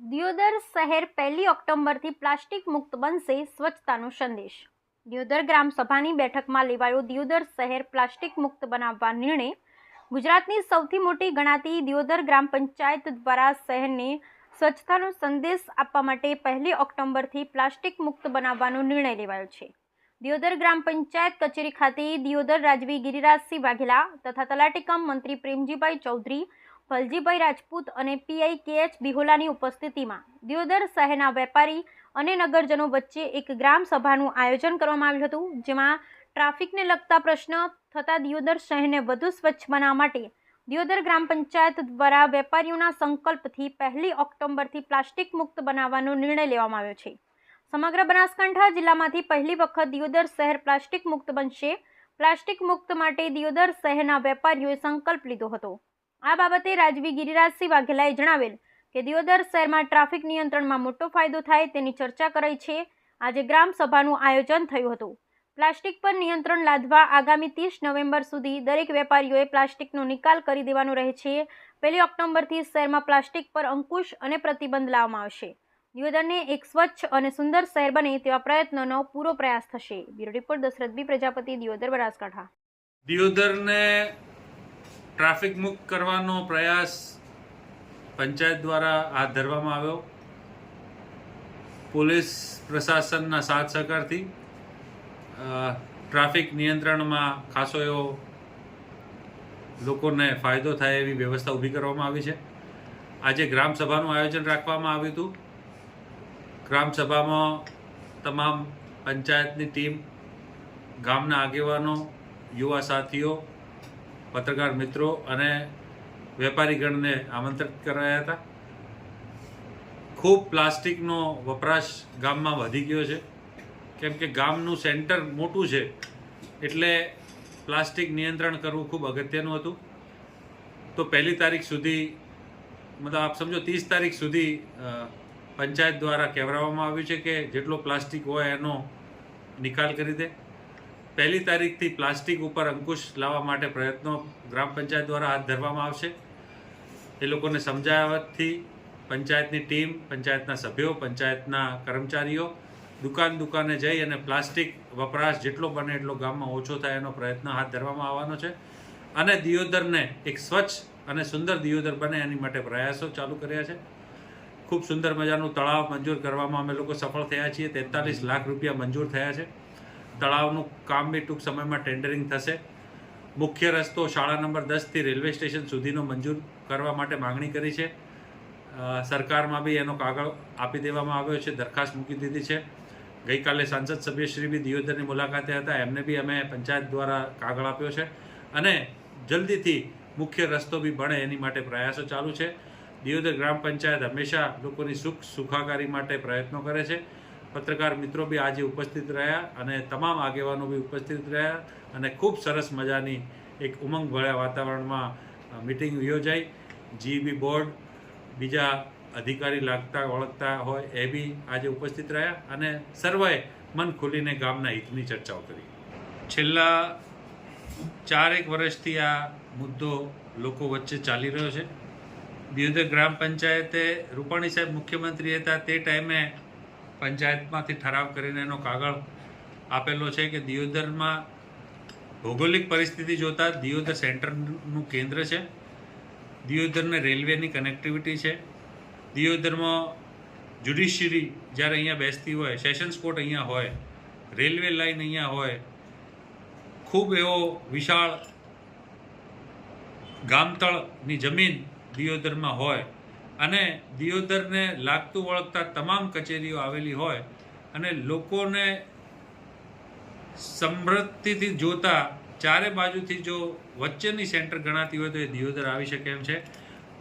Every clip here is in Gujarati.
દિયોદર શહેર પહેલી ઓક્ટોબરથી પ્લાસ્ટિક મુક્ત બનશે સ્વચ્છતાનો સંદેશ. દિયોદર ગ્રામ સભાની બેઠકમાં લેવાયો દિયોદર શહેર પ્લાસ્ટિક મુક્ત બનાવવા નિર્ણય. ગુજરાતની સૌથી મોટી ગણાતી દિયોદર ગ્રામ પંચાયત દ્વારા શહેરને સ્વચ્છતાનો સંદેશ આપવા માટે પહેલી ઓક્ટોબરથી પ્લાસ્ટિક મુક્ત બનાવવાનો નિર્ણય લેવાયો છે. દિયોદર ગ્રામ પંચાયત કચેરી ખાતે દિયોદર રાજવી ગિરિરાજસિંહ વાઘેલા તથા તલાટીકમ મંત્રી પ્રેમજીભાઈ ચૌધરી ભલજીભાઈ રાજપૂત અને પીઆઈ કે એચ બિહોલાની ઉપસ્થિતિમાં દિયોદર શહેરના વેપારી અને નગરજનો વચ્ચે એક ગ્રામ સભાનું આયોજન કરવામાં આવ્યું હતું, જેમાં ટ્રાફિકને લગતા પ્રશ્ન થતા દિયોદર શહેરને વધુ સ્વચ્છ બનાવવા માટે દિયોદર ગ્રામ પંચાયત દ્વારા વેપારીઓના સંકલ્પથી પહેલી ઓક્ટોબરથી પ્લાસ્ટિક મુક્ત બનાવવાનો નિર્ણય લેવામાં આવ્યો છે. સમગ્ર બનાસકાંઠા જિલ્લામાંથી પહેલી વખત દિયોદર શહેર પ્લાસ્ટિક મુક્ત બનશે. પ્લાસ્ટિક મુક્ત માટે દિયોદર શહેરના વેપારીઓએ સંકલ્પ લીધો હતો. આ બાબતે રાજવી ગિરિરાજસિંહ વાઘેલાએ જણાવેલ કે દિયોદર શહેરમાં ટ્રાફિક નિયંત્રણમાં મોટો ફાયદો થાય તેની ચર્ચા કરાઈ છે. આજે ગ્રામ સભાનું આયોજન થયું હતું. પ્લાસ્ટિક પર નિયંત્રણ લાદવા આગામી ત્રીસ નવેમ્બર સુધી દરેક વેપારીઓએ પ્લાસ્ટિકનો નિકાલ કરી દેવાનો રહે છે. પહેલી ઓક્ટોબરથી શહેરમાં પ્લાસ્ટિક પર અંકુશ અને પ્રતિબંધ લાવવામાં આવશે. દિયોદરને એક સ્વચ્છ અને સુંદર શહેર બને તેવા પ્રયત્નોનો પૂરો પ્રયાસ થશે. Bureau report Dashrath B Prajapati, Deodar Banaskantha. દિયોદરને traffic મુક્ત કરવાનો પ્રયાસ પંચાયત દ્વારા હાથ ધરવામાં આવ્યો. પોલીસ પ્રશાસનના સાથ સહકારથી ટ્રાફિક નિયંત્રણમાં ખાસો એવો લોકોને ફાયદો થાય એવી વ્યવસ્થા ઊભી કરવામાં આવી છે. આજે ગ્રામસભાનું આયોજન રાખવામાં આવ્યું હતું. ગ્રામસભામાં તમામ પંચાયતની ટીમ, ગામના આગેવાનો, યુવા સાથીઓ પત્રકાર મિત્રો અને વેપારીગણને આમંત્રિત કરાયા હતા. ખૂબ પ્લાસ્ટિકનો વપરાશ ગામમાં વધી ગયો છે. કેમ કે ગામનું સેન્ટર મોટું છે, એટલે પ્લાસ્ટિક નિયંત્રણ કરવું ખૂબ અગત્યનું હતું. તો પહેલી તારીખ સુધી, મતલબ આપ સમજો, ત્રીસ તારીખ સુધી પંચાયત દ્વારા કહેવડાવવામાં આવ્યું છે કે જેટલો પ્લાસ્ટિક હોય એનો નિકાલ કરી દે. પહેલી તારીખથી પ્લાસ્ટિક ઉપર અંકુશ લાવવા માટે પ્રયત્નો ગ્રામ પંચાયત દ્વારા હાથ ધરવામાં આવશે. એ લોકોને સમજાવવાથી પંચાયતની ટીમ, પંચાયતના સભ્યો, પંચાયતના કર્મચારીઓ દુકાન દુકાને જઈ અને પ્લાસ્ટિક વપરાશ જેટલો બને એટલો ગામમાં ઓછો થાય એનો પ્રયત્ન હાથ ધરવામાં આવવાનો છે. અને દિયોદરને એક સ્વચ્છ અને સુંદર દિયોદર બને એની માટે પ્રયાસો ચાલુ કર્યા છે. ખૂબ સુંદર મજાનું તળાવ મંજૂર કરવામાં અમે લોકો સફળ થયા છીએ. તેતાલીસ લાખ રૂપિયા મંજૂર થયા છે. તળાવનું કામ બી ટૂંક સમયમાં ટેન્ડરિંગ થશે. મુખ્ય રસ્તો શાળા નંબર દસથી રેલવે સ્ટેશન સુધીનો મંજૂર કરવા માટે માંગણી કરી છે. સરકારમાં બી એનો કાગળ આપી દેવામાં આવ્યો છે, દરખાસ્ત મૂકી દીધી છે. ગઈકાલે સાંસદ સભ્યશ્રી બી દિયોદરની મુલાકાતે હતા, એમને બી અમે પંચાયત દ્વારા કાગળ આપ્યો છે. અને જલ્દીથી મુખ્ય રસ્તો બી બને એની માટે પ્રયાસો ચાલુ છે. દિયોદર ગ્રામ પંચાયત હંમેશા લોકોની સુખ સુખાકારી માટે પ્રયત્નો કરે છે. પત્રકાર મિત્રો બી આજે ઉપસ્થિત રહ્યા અને તમામ આગેવાનો બી ઉપસ્થિત રહ્યા અને ખૂબ સરસ મજાની એક ઉમંગભળ્યા વાતાવરણમાં મિટિંગ યોજાઈ. જીબી બોર્ડ બીજા અધિકારી લાગતા, ઓળખતા હોય એ બી આજે ઉપસ્થિત રહ્યા અને સર્વે મન ખોલીને ગામના હિતની ચર્ચાઓ કરી. છેલ્લા ચારેક વર્ષથી આ મુદ્દો લોકો વચ્ચે ચાલી રહ્યો છે. દિયોદર ગ્રામ પંચાયતે રૂપાણી સાહેબ મુખ્યમંત્રી હતા તે ટાઈમે પંચાયતમાંથી ઠરાવ કરીને એનો કાગળ આપેલો છે કે દિયોદરમાં ભૌગોલિક પરિસ્થિતિ જોતાં દિયોદર સેન્ટરનું કેન્દ્ર છે. દિયોદરને રેલવેની કનેક્ટિવિટી છે. દિયોદરમાં જ્યુડિશિયરી જ્યારે અહીંયા બેસતી હોય સેશન્સ કોર્ટ અહીંયા હોય રેલવે લાઇન અહીંયા હોય, ખૂબ એવો વિશાળ ગામતળની જમીન દિયોદરમાં હોય અને દિયોદરને લાગતું વળગતા તમામ કચેરીઓ આવેલી હોય અને લોકોને સમૃદ્ધિથી જોતા ચારે બાજુથી જો વચ્ચેની સેન્ટર ગણાતી હોય તો એ દિયોદર આવી શકે એમ છે.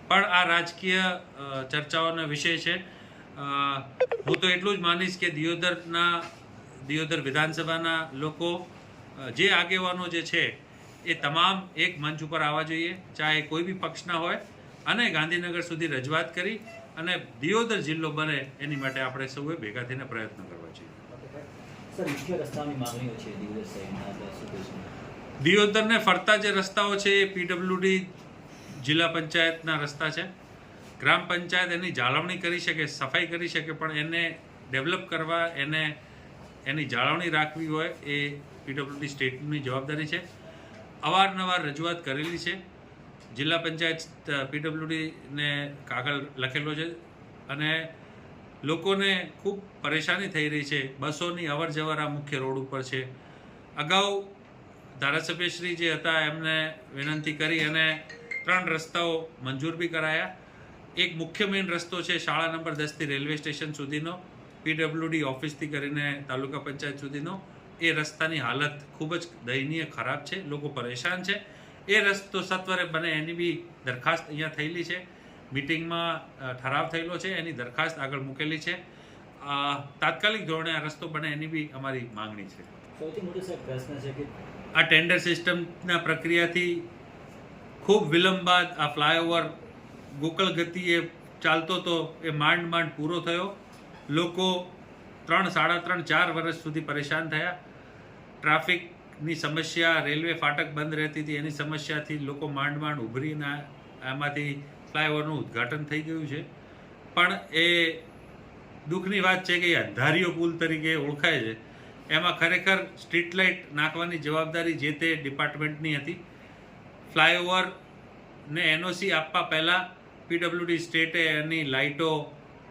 પણ આ રાજકીય ચર્ચાઓનો વિષય છે. હું તો એટલું જ માનીશ કે દિયોદરના, દિયોદર વિધાનસભાના લોકો જે આગેવાનો જે છે એ તમામ એક મંચ ઉપર આવવા જોઈએ. ચાહે કોઈ બી પક્ષના હોય અને ગાંધીનગર સુધી રજૂઆત કરી અને દિયોદર જિલ્લો બને એની માટે આપણે સૌએ ભેગા થઈને પ્રયત્ન કરવા જોઈએ. દિયોદરને ફરતા જે રસ્તાઓ છે એ પીડબ્લ્યુડી જિલ્લા પંચાયતના રસ્તા છે. ગ્રામ પંચાયત એની જાળવણી કરી શકે સફાઈ કરી શકે પણ એને ડેવલપ કરવા એને એની જાળવણી રાખવી હોય એ પીડબ્લ્યુડી સ્ટેટની જવાબદારી છે. અવારનવાર રજૂઆત કરેલી છે. જિલ્લા પંચાયત પીડબ્લ્યુડીને કાગળ લખેલો છે અને લોકોને ખૂબ પરેશાની થઈ રહી છે. બસોની અવર જવર આ મુખ્ય રોડ ઉપર છે. અગાઉ ધારાસભ્યશ્રી જે હતા એમને વિનંતી કરી અને ત્રણ રસ્તાઓ મંજૂર બી કરાયા. એક મુખ્ય મેઇન રસ્તો છે શાળા નંબર દસથી રેલવે સ્ટેશન સુધીનો. પીડબ્લ્યુડી ઓફિસથી કરીને તાલુકા પંચાયત સુધીનો. એ રસ્તાની હાલત ખૂબ જ દયનીય ખરાબ છે. લોકો પરેશાન છે. એ રસ્તો સત્વરે બને એની બી દરખાસ્ત અહીંયા થયેલી છે. મિટિંગમાં ઠરાવ થયેલો છે એની દરખાસ્ત આગળ મૂકેલી છે. તાત્કાલિક ધોરણે આ રસ્તો બને એની બી અમારી માંગણી છે. સૌથી મોટો સાહેબ પ્રશ્ન છે કે આ ટેન્ડર સિસ્ટમના પ્રક્રિયાથી ખૂબ વિલંબ બાદ આ ફ્લાયઓવર ગોકળ ગતિએ ચાલતો તો એ માંડ માંડ પૂરો થયો. લોકો ત્રણ સાડા ત્રણ ચાર વર્ષ સુધી પરેશાન થયા. ટ્રાફિકની સમસ્યા રેલવે ફાટક બંધ રહેતી હતી, એની સમસ્યાથી લોકો માંડ માંડ ઉભરીને આમાંથી ફ્લાયઓવરનું ઉદ્ઘાટન થઈ ગયું છે. પણ એ દુઃખની વાત છે કે અંધારીઓ પુલ તરીકે ઓળખાય છે. એમાં ખરેખર સ્ટ્રીટ લાઇટ નાખવાની જવાબદારી જે તે ડિપાર્ટમેન્ટની હતી. ફ્લાયઓવર ને એનઓસી આપવા પહેલાં પીડબ્લ્યુડી સ્ટેટે એની લાઇટો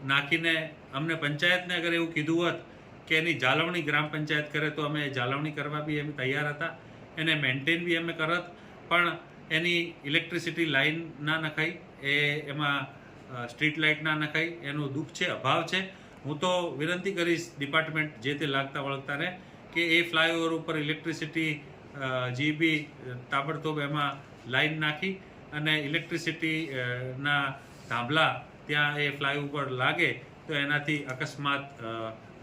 નાખીને અમને પંચાયતને અગર એવું કીધું હોત કે એની જાળવણી ગ્રામ પંચાયત કરે તો અમે જાળવણી કરવા બી અમે તૈયાર હતા. એને મેન્ટેન બી અમે કરત, પણ એની ઇલેક્ટ્રિસિટી લાઇન ના નખાઈ, એ એમાં સ્ટ્રીટ લાઇટ ના નખાઈ, એનું દુઃખ છે, અભાવ છે. હું તો વિનંતી કરીશ ડિપાર્ટમેન્ટ જે તે લાગતા વળગતાને કે એ ફ્લાયઓવર ઉપર ઇલેક્ટ્રિસિટી જે બી તાબડતોબ એમાં લાઈન નાખી અને ઇલેક્ટ્રિસિટી ના થાંભલા ત્યાં એ ફ્લાય ઉપર લાગે, તો એનાથી અકસ્માત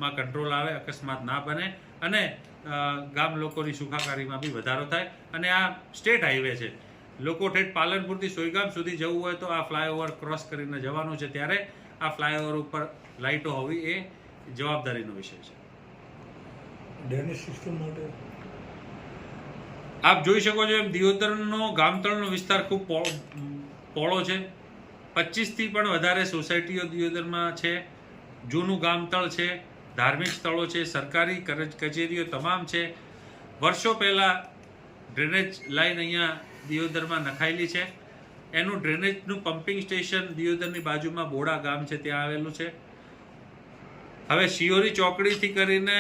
માં કંટ્રોલ આવે અકસ્માત ના બને અને ગામ લોકોની સુખાકારીમાં બી વધારો થાય અને આ સ્ટેટ હાઈવે છે. લોકો ઠેઠ પાલનપુરથી સોયગામ સુધી જવું હોય તો આ ફ્લાયઓવર ક્રોસ કરીને જવાનું છે ત્યારે આ ફ્લાયઓવર ઉપર લાઇટો હોવી એ જવાબદારીનો વિષય છે. ડ્રેનેજ સિસ્ટમ માટે? આપ જોઈ શકો છો એમ દિયોદરનો ગામતળનો વિસ્તાર ખૂબ પો- પહોળો છે. પચીસથી પણ વધારે સોસાયટીઓ દિયોદરમાં છે. જૂનું ગામતળ છે. ધાર્મિક સ્થળો છે, સરકારી કચેરીઓ તમામ છે. વર્ષો પહેલાં ડ્રેનેજ લાઈન અહીંયા દિયોદરમાં નખાયેલી છે. એનું ડ્રેનેજનું પમ્પિંગ સ્ટેશન દિયોદરની બાજુમાં બોડા ગામ છે, ત્યાં આવેલું છે. હવે શિયોરી ચોકડીથી કરીને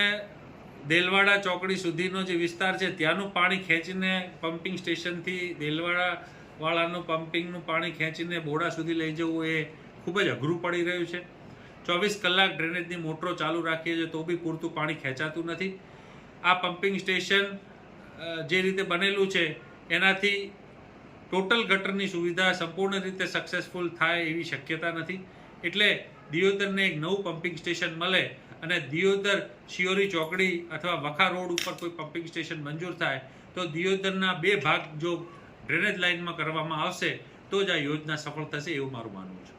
દેલવાડા ચોકડી સુધીનો જે વિસ્તાર છે, ત્યાંનું પાણી ખેંચીને પમ્પિંગ સ્ટેશનથી દેલવાડા વાળાનું પમ્પિંગનું પાણી ખેંચીને બોડા સુધી લઈ જવું એ ખૂબ જ અઘરું પડી રહ્યું છે. ચોવીસ કલાક ડ્રેનેજની મોટરો ચાલુ રાખીએ છીએ તો બી પૂરતું પાણી ખેંચાતું નથી. આ પમ્પિંગ સ્ટેશન જે રીતે બનેલું છે, એનાથી ટોટલ ગટરની સુવિધા સંપૂર્ણ રીતે સક્સેસફુલ થાય એવી શક્યતા નથી. એટલે દિયોદરને એક નવું પમ્પિંગ સ્ટેશન મળે અને દિયોદર શિયોરી ચોકડી અથવા વખા રોડ ઉપર કોઈ પમ્પિંગ સ્ટેશન મંજૂર થાય, તો દિયોદરના બે ભાગ જો ડ્રેનેજ લાઇનમાં કરવામાં આવશે, તો જ આ યોજના સફળ થશે એવું મારું માનવું છે.